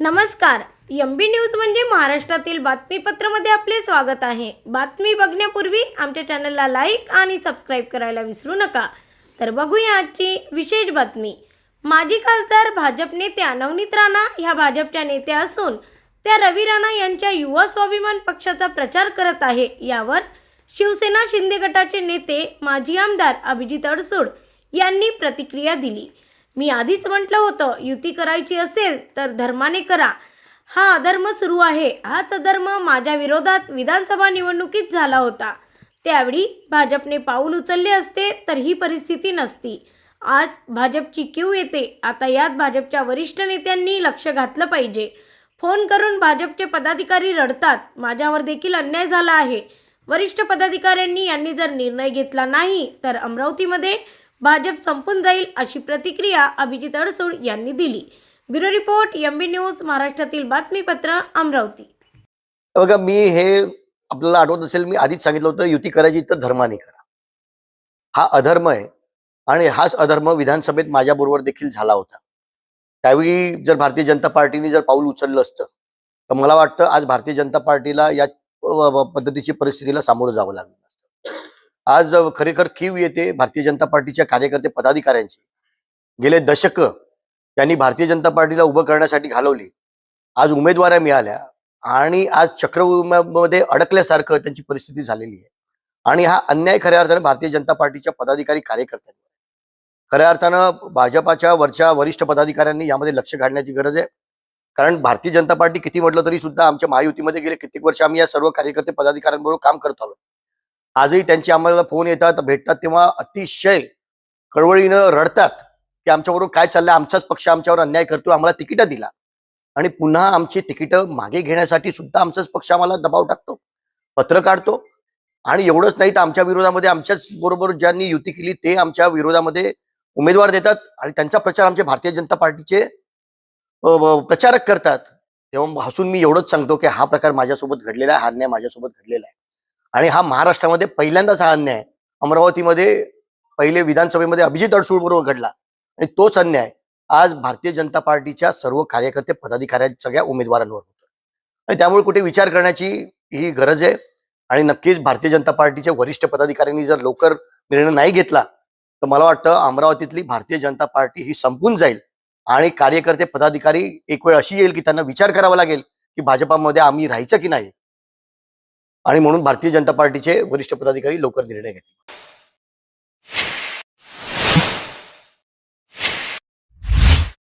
नमस्कार. एम बी न्यूज म्हणजे महाराष्ट्रातील बातमीपत्रामध्ये आपले स्वागत आहे. बातमी बघण्यापूर्वी आमच्या चॅनलला लाईक आणि सबस्क्राईब करायला विसरू नका. तर बघूया आजची विशेष बातमी. माजी खासदार भाजप नेत्या नवनीत राणा ह्या भाजपच्या नेत्या असून त्या रवी राणा यांच्या युवा स्वाभिमान पक्षाचा प्रचार करत आहे. यावर शिवसेना शिंदे गटाचे नेते माजी आमदार अभिजित अडसूड यांनी प्रतिक्रिया दिली. मी आधीच म्हटलं होतं युती करायची असेल तर धर्माने करा. हा अधर्म सुरू आहे. हाच अधर्म माझ्या विरोधात विधानसभा निवडणुकीत झाला होता. त्यावेळी भाजपने पाऊल उचलले असते तर ही परिस्थिती नसती. आज भाजपची क्यू येते. आता यात भाजपच्या वरिष्ठ नेत्यांनी लक्ष घातलं पाहिजे. फोन करून भाजपचे पदाधिकारी रडतात. माझ्यावर देखील अन्याय झाला आहे. वरिष्ठ पदाधिकाऱ्यांनी यांनी जर निर्णय घेतला नाही तर अमरावतीमध्ये भाजप संपून जाईल अशी प्रतिक्रिया अभिजित अडसूळ यांनी दिली. ब्युरो रिपोर्ट एमबी न्यूज महाराष्ट्रातील बातमीपत्र अमरावती. बघा मी हे आपल्याला आठवत असेल मी आधीच सांगितलं होतं युती करायची तर धर्माने करा. हा अधर्म आहे आणि हाच अधर्म विधानसभेत माझ्याबरोबर देखील झाला होता. त्यावेळी जर भारतीय जनता पार्टीने जर पाऊल उचललं असतं तर मला वाटतं आज भारतीय जनता पार्टीला या पद्धतीची परिस्थितीला सामोरं जावं लागलं. आज खरेखर कीव येते भारतीय जनता पार्टीच्या कार्यकर्ते पदाधिकाऱ्यांची. गेले दशक त्यांनी भारतीय जनता पार्टीला उभं करण्यासाठी घालवली. आज उमेदवाऱ्या मिळाल्या आणि आज चक्रव्यूहामध्ये अडकल्यासारखं त्यांची परिस्थिती झालेली आहे. आणि हा अन्याय खऱ्या अर्थानं भारतीय जनता पार्टीच्या पदाधिकारी कार्यकर्त्यांनी खऱ्या अर्थानं भाजपाच्या वरच्या वरिष्ठ पदाधिकाऱ्यांनी यामध्ये लक्ष घालण्याची गरज आहे. कारण भारतीय जनता पार्टी किती म्हटलं तरी सुद्धा आमच्या महायुतीमध्ये गेले कित्येक वर्ष आम्ही या सर्व कार्यकर्ते पदाधिकाऱ्यांबरोबर काम करत आलो. आजही त्यांचे आम्हाला फोन येतात भेटतात तेव्हा अतिशय कळवळीनं रडतात की आमच्याबरोबर काय चाललंय आमचाच पक्ष आमच्यावर अन्याय करतो आम्हाला तिकीटं दिला. आणि पुन्हा आमची तिकीटं मागे घेण्यासाठी सुद्धा आमचाच पक्ष आम्हाला दबाव टाकतो पत्र काढतो. आणि एवढंच नाही तर आमच्या विरोधामध्ये आमच्याच बरोबर ज्यांनी युती केली ते आमच्या विरोधामध्ये उमेदवार देतात आणि त्यांचा प्रचार आमचे भारतीय जनता पार्टीचे प्रचारक करतात. तेव्हा हसून मी एवढंच सांगतो की हा प्रकार माझ्यासोबत घडलेला आहे हा अन्याय माझ्यासोबत घडलेला आहे. आणि हा महाराष्ट्रामध्ये पहिल्यांदाच हा अन्याय. अमरावतीमध्ये पहिले विधानसभेमध्ये अभिजित अडसूळ बरोबर घडला. आणि तोच अन्याय आज भारतीय जनता पार्टीच्या सर्व कार्यकर्ते पदाधिकाऱ्या सगळ्या उमेदवारांवर होतो आणि त्यामुळे कुठे विचार करण्याची ही गरज आहे. आणि नक्कीच भारतीय जनता पार्टीच्या वरिष्ठ पदाधिकाऱ्यांनी जर लवकर निर्णय नाही घेतला तर मला वाटतं अमरावतीतली भारतीय जनता पार्टी ही संपून जाईल. आणि कार्यकर्ते पदाधिकारी एक वेळ अशी येईल की त्यांना विचार करावा लागेल की भाजपामध्ये आम्ही राहायचं की नाही. आणि म्हणून भारतीय जनता पार्टीचे वरिष्ठ पदाधिकारी लवकर निर्णय घेतील.